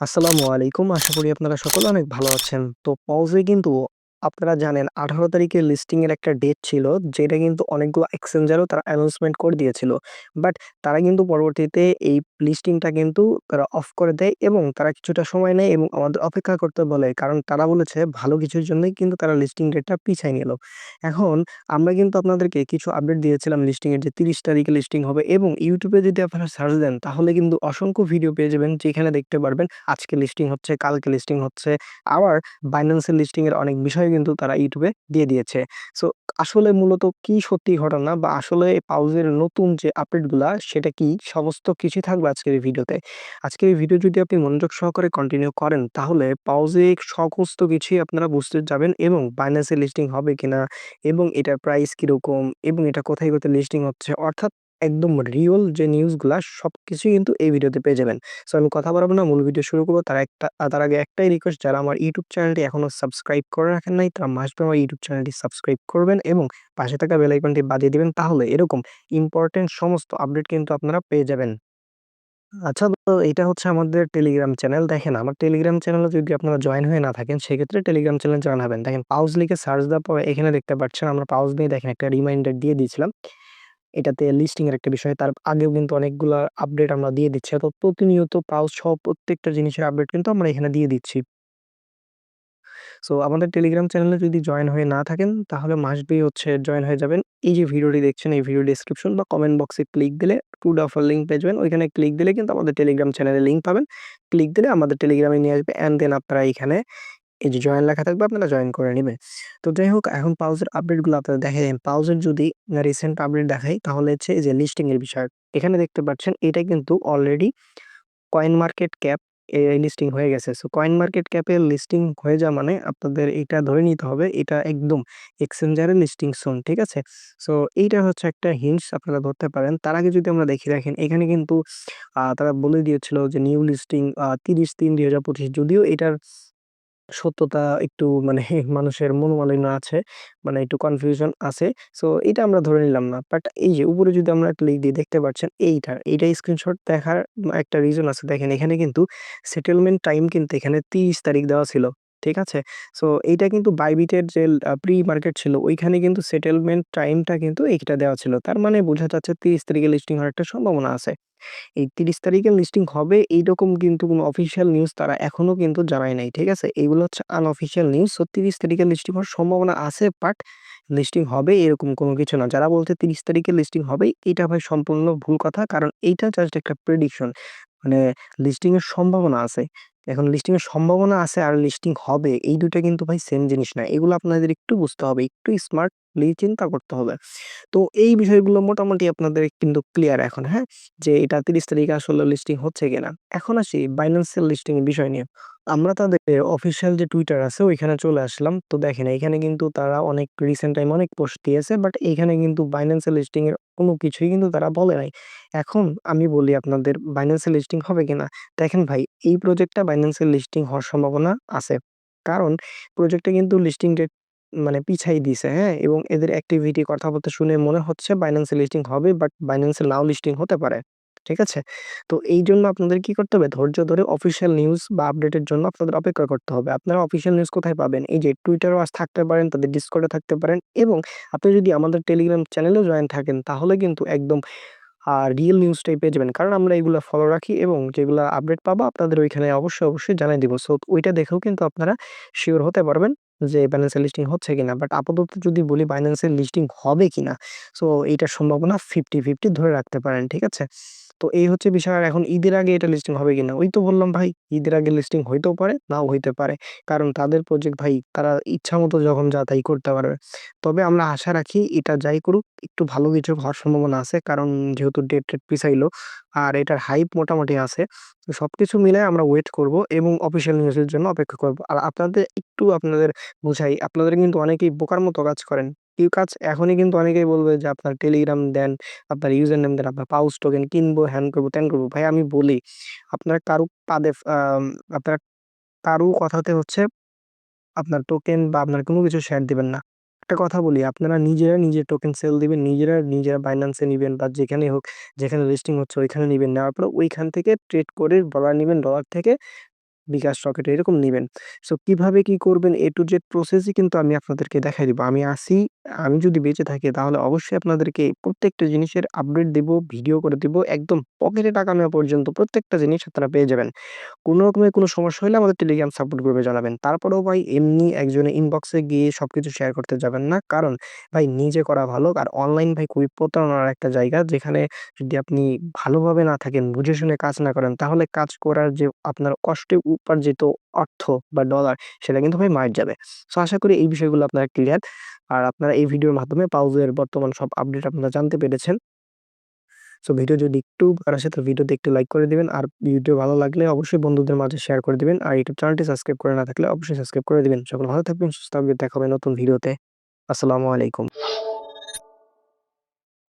আসসালামু আলাইকুম। আশা করি আপনারা সকলে অনেক ভালো আছেন। তো পাউজে কিন্তু আপনারা জানেন ১৮ তারিখে লিস্টিং এর একটা ডেট ছিল, যেটা কিন্তু অনেকগুলো এক্সচেঞ্জারও তারা অ্যানাউন্সমেন্ট করে দিয়েছিল। বাট তারা কিন্তু পরবর্তীতে এই লিস্টিংটা কিন্তু তারা অফ করে দেয় এবং তারা কিছুটা সময় নেয় এবং আমাদের অপেক্ষা করতে বলে। কারণ তারা বলেছে ভালো কিছুর জন্যই কিন্তু তারা লিস্টিং ডেটটা পিছায় নিল। এখন আমরা কিন্তু আপনাদেরকে কিছু আপডেট দিয়েছিলাম লিস্টিং এর যে ৩০ তারিখে লিস্টিং হবে এবং এ যদি আপনারা সার্চ দেন তাহলে কিন্তু অসংখ্য ভিডিও পেয়ে যাবেন যেখানে দেখতে পারবেন আজকে লিস্টিং হচ্ছে, কালকে লিস্টিং হচ্ছে। আবার এর লিস্টিং এর অনেক বিষয় কিন্তু তারা ইউটিউবে দিয়ে দিয়েছে। সো আসলে মূলত কি সত্যি ঘটনা বা আসলে পাউজের নতুন যে আপডেটগুলা সেটা কি? সমস্ত কিছুই থাকবে আজকের এই ভিডিওতে। আজকের এই ভিডিও যদি আপনি মনোযোগ সহকারে কন্টিনিউ করেন তাহলে পাউজে সমস্ত কিছুই আপনারা বুঝতে যাবেন এবং এ লিস্টিং হবে কিনা এবং এটার প্রাইস কীরকম এবং এটা কোথায়, কোথায় লিস্টিং হচ্ছে অর্থাৎ একদম রিয়াল যে নিউজগুলা সবকিছুই কিন্তু এই ভিডিওতে পেয়ে যাবেন। সো আমি কথা বাড়াবো না, মূল ভিডিও শুরু করব তার একটা, তার আগে একটাই রিকোয়েস্ট যারা আমার YouTube চ্যানেলটি এখনও সাবস্ক্রাইব করে রাখেন নাই, তারা মাস্ট বি আমার YouTube চ্যানেলটি সাবস্ক্রাইব করবেন এবং পাশে থাকা বেল আইকনটি বাজিয়ে দিবেন তাহলে এরকম ইম্পোর্টেন্ট সমস্ত আপডেট কিন্তু আপনারা পেয়ে যাবেন। আচ্ছা তো এটা হচ্ছে আমাদের টেলিগ্রাম চ্যানেল। দেখেন, আমার টেলিগ্রাম চ্যানেলে যদি আপনারা জয়েন হয়ে না থাকেন, সেক্ষেত্রে টেলিগ্রাম চ্যানেল জয়েন হবেন। দেখেন পাউজ লিখে সার্চ দেওয়ার পরে এখানে দেখতে পাচ্ছেন, আমরা পাউজ নিয়ে দেখেন একটা রিমাইন্ডার দিয়ে দিয়েছিলাম। এটাতে লিস্টিং এর একটা বিষয়। তার আগেও কিন্তু অনেকগুলা আপডেট আমরা দিয়ে দিচ্ছি। তো প্রতিনিয়ত পাউজ সহ প্রত্যেকটা জিনিসের আপডেট কিন্তু আমরা এখানে দিয়ে দিচ্ছি। সো আমাদের টেলিগ্রাম চ্যানেলে যদি জয়েন হয়ে না থাকেন, তাহলে মাস্ট বি হচ্ছে জয়েন হয়ে যাবেন। এই যে ভিডিওটি দেখছেন, এই ভিডিও ডেসক্রিপশন বা কমেন্ট বক্সে ক্লিক দিলে টু অফার লিঙ্ক পেয়ে যাবেন। ওইখানে ক্লিক দিলে কিন্তু আমাদের টেলিগ্রাম চ্যানেলে লিঙ্ক পাবেন। ক্লিক দিলে আমাদের টেলিগ্রামে নিয়ে আসবে অ্যান্ড দেন আপনারা এখানে এই যে জয়েন লেখা থাকবে, আপনারা জয়েন করে নিবেন। তো যাই হোক, এখন পাউজের আপডেটগুলো আপনারা দেখে নিন। পাউজের যদি রিসেন্ট আপডেট দেখাই, তাহলে হচ্ছে এই যে লিস্টিং এর বিষয়। এখানে দেখতে পাচ্ছেন, এটা কিন্তু অলরেডি কয়েন মার্কেট ক্যাপ এ লিস্টিং হয়ে গেছে। সো কয়েন মার্কেট ক্যাপ এর লিস্টিং হয়ে যাওয়া মানে আপনাদের এটা ধরে নিতে হবে, এটা একদম এক্সচেঞ্জার লিস্টিং সোন ঠিক আছে? সো এইটা হচ্ছে একটা হিন্টস আপনারা ধরতে পারেন। তার আগে যদি আমরা দেখি দেখেন এখানে কিন্তু তারা বলে দিয়েছিল যে নিউ লিস্টিং আ ৩০-৩-২০২৫ যদিও এটার সত্যতা একটু মানে মানুষের মনোমালিন্য আছে। মানে একটু কনফিউশন আছে। সো এটা আমরা ধরে নিলাম না। বাট এই যে উপরে যদি আমরা ক্লিক দিই দেখতে পাচ্ছেন এইটা, এইটা স্ক্রিনশট দেখার একটা রিজন আছে। দেখেন এখানে কিন্তু সেটেলমেন্ট টাইম কিন্তু এখানে ৩০ তারিখ দেওয়া ছিল। ঠিক আছে? সো এইটা কিন্তু বাইবিটের যে প্রি মার্কেট ছিল, ওইখানে কিন্তু সেটেলমেন্ট টাইমটা কিন্তু এইটা দেওয়া ছিল। তার মানে বোঝা যাচ্ছে ৩০ তারিখে লিস্টিং হওয়ার একটা সম্ভাবনা আছে। এই ৩০ তারিখে লিস্টিং হবে এইরকম কিন্তু কোনো অফিসিয়াল নিউজ তারা এখনও কিন্তু জানায় নাই। ঠিক আছে? এইগুলো হচ্ছে আনঅফিসিয়াল নিউজ। সো ৩০ তারিখে লিস্টিং হওয়ার সম্ভাবনা আছে বাট লিস্টিং হবে এরকম কোনো কিছু না। যারা বলছে ৩০ তারিখে লিস্টিং হবে এটা ভাই সম্পূর্ণ ভুল কথা। কারণ এইটা জাস্ট একটা প্রেডিকশন। মানে লিস্টিং এর সম্ভাবনা আছে। এখন লিস্টিং এর সম্ভাবনা আছে আর লিস্টিং হবে এই দুটো কিন্তু ভাই সেম জিনিস না। এগুলো আপনাদের একটু বুঝতে হবে। একটু স্মার্টলি চিন্তা করতে হবে। তো এই বিষয়গুলো মোটামুটি আপনাদের কিন্তু ক্লিয়ার এখন, হ্যাঁ? যে এটা ৩০ তারিখে আসলে লিস্টিং হচ্ছে কিনা। এখন আসি বাইন্যান্সিয়াল এর বিষয় নিয়ে। আমরা তাদের অফিসিয়াল যে টুইটার আছে ওইখানে চলে আসলাম। তো দেখেন এইখানে কিন্তু তারা অনেক রিসেন্ট টাইম অনেক পোস্ট দিয়েছে। বাট এইখানে কিন্তু এর লিস্টিং এর কোনো কিছুই কিন্তু তারা বলে নাই। এখন আমি বলি আপনাদের Binance লিস্টিং হবে কিনা? দেখেন ভাই এই প্রজেক্টটা এর লিস্টিং হওয়ার সম্ভাবনা আছে। কারণ প্রজেক্টটা কিন্তু লিস্টিং ডেট মানে পিছাই দিছে, হ্যাঁ? এবং এদের অ্যাক্টিভিটি কথাবার্তা শুনে মনে হচ্ছে Binance লিস্টিং হবে বাট এ নাও লিস্টিং হতে পারে। ঠিক আছে? তো এই জন্য আপনাদের কি করতে হবে? ধৈর্য ধরে অফিসিয়াল নিউজ বা আপডেটের জন্য আপনাদের অপেক্ষা করতে হবে। আপনারা অফিসিয়াল নিউজ কোথায় পাবেন? এই যে টুইটারও আজ থাকতে পারেন, তাদের ডিসকর্ড থাকতে পারেন এবং আপনি যদি আমাদের টেলিগ্রাম চ্যানেলেও জয়েন থাকেন তাহলে কিন্তু একদম আর রিয়েল নিউজটাই পেয়ে যাবেন। কারণ আমরা এগুলা ফলো রাখি এবং যেগুলা আপডেট পাবো আপনাদের ওইখানে অবশ্যই, অবশ্যই জানায় দিব। সো ওইটা দেখেও কিন্তু আপনারা শিওর হতে পারবেন যে এর লিস্টিং হচ্ছে কিনা। বাট আপাতত যদি বলি এর লিস্টিং হবে কিনা? সো এইটার সম্ভাবনা 50-50 ধরে রাখতে পারেন। ঠিক আছে? তো এই হচ্ছে বিষয়। এখন ঈদের আগে এটা লিস্টিং হবে কিনা? ওই তো বললাম ভাই ঈদের আগে লিস্টিং হইতেও পারে, নাও হইতে পারে। কারণ তাদের প্রজেক্ট ভাই তারা ইচ্ছা মতো যখন যা তাই করতে পারবে। তবে আমরা আশা রাখি এটা যাই করুক একটু ভালো কিছু হওয়ার সম্ভাবনা আছে। কারণ যেহেতু ডেট-টেট পিছাইলো আর এটার হাইপ মোটামুটি আছে। তো সবকিছু মিলায়ে আমরা ওয়েট করব এবং অফিসিয়াল নিউজের জন্য অপেক্ষা করব। আর আপনাদের একটু আপনাদের বুঝাই, আপনাদের কিন্তু অনেকেই বোকার মতো কাজ করেন। কি কাজ? এখনই কিন্তু অনেকেই বলবে যে আপনার টেলিগ্রাম দেন, আপনার ইউজার নেম দেন, আপনার পাউচ টোকেন কিনবো, হ্যান করব, ত্যান করব। ভাই আমি বলি আপনার কারও পাদে আপনার কারও কথাতে হচ্ছে আপনার টোকেন বা আপনার কোনো কিছু শেয়ার দিবেন না। একটা কথা বলি আপনারা নিজেরা নিজের টোকেন সেল দিবেন, নিজেরা নিজেরা Binance এ নিবেন বা যেখানেই হোক যেখানে লিস্টিং হচ্ছে ওইখানে নিবেন। নেওয়ার পরে ওইখান থেকে ট্রেড করে ডলার নিবেন, ডলার থেকে বিকাশ, রকেট এরকম নিবেন। সো কীভাবে কি করবেন A to Z প্রসেসই কিন্তু আমি আপনাদেরকে দেখাই দিব। আমি আছি, আমি যদি বেঁচে থাকি তাহলে অবশ্যই আপনাদেরকে প্রত্যেকটা জিনিসের আপডেট দিব, ভিডিও করে দিব। একদম পকেটে টাকা নেওয়া পর্যন্ত প্রত্যেকটা জিনিস আপনারা পেয়ে যাবেন। কোন রকমের কোন সমস্যা হলে আমাদের টেলিগ্রাম সাপোর্ট গ্রুপে জানাবেন। তারপরেও ভাই এমনি একজনের ইনবক্সে গিয়ে সবকিছু শেয়ার করতে যাবেন না। কারণ ভাই নিজে করা ভালো। আর অনলাইন ভাই খুবই প্রতারণার একটা জায়গা। যেখানে যদি আপনি ভালোভাবে না থাকেন, বুঝে শুনে কাজ না করেন তাহলে কাজ করার যে আপনার কষ্টে উপার্জিত অর্থ বা ডলার সেটা কিন্তু ভাই মার যাবে। সো আশা করি এই বিষয়গুলো আপনারা ক্লিয়ার। আর আপনারা এই ভিডিওর মাধ্যমে পাউজের বর্তমান সব আপডেট আপনারা জানতে পেরেছেন। সো ভিডিও যদি একটু আসে তো ভিডিওতে একটু লাইক করে দিবেন। আর ভিডিও ভালো লাগলে অবশ্যই বন্ধুদের মাঝে শেয়ার করে দিবেন। আর ইউটিউব চ্যানেলটি সাবস্ক্রাইব করে না থাকলে অবশ্যই সাবস্ক্রাইব করে দিবেন। সকলে ভালো থাকবেন, সুস্থ থাকবেন। দেখা নতুন ভিডিওতে। আসসালামু আলাইকুম।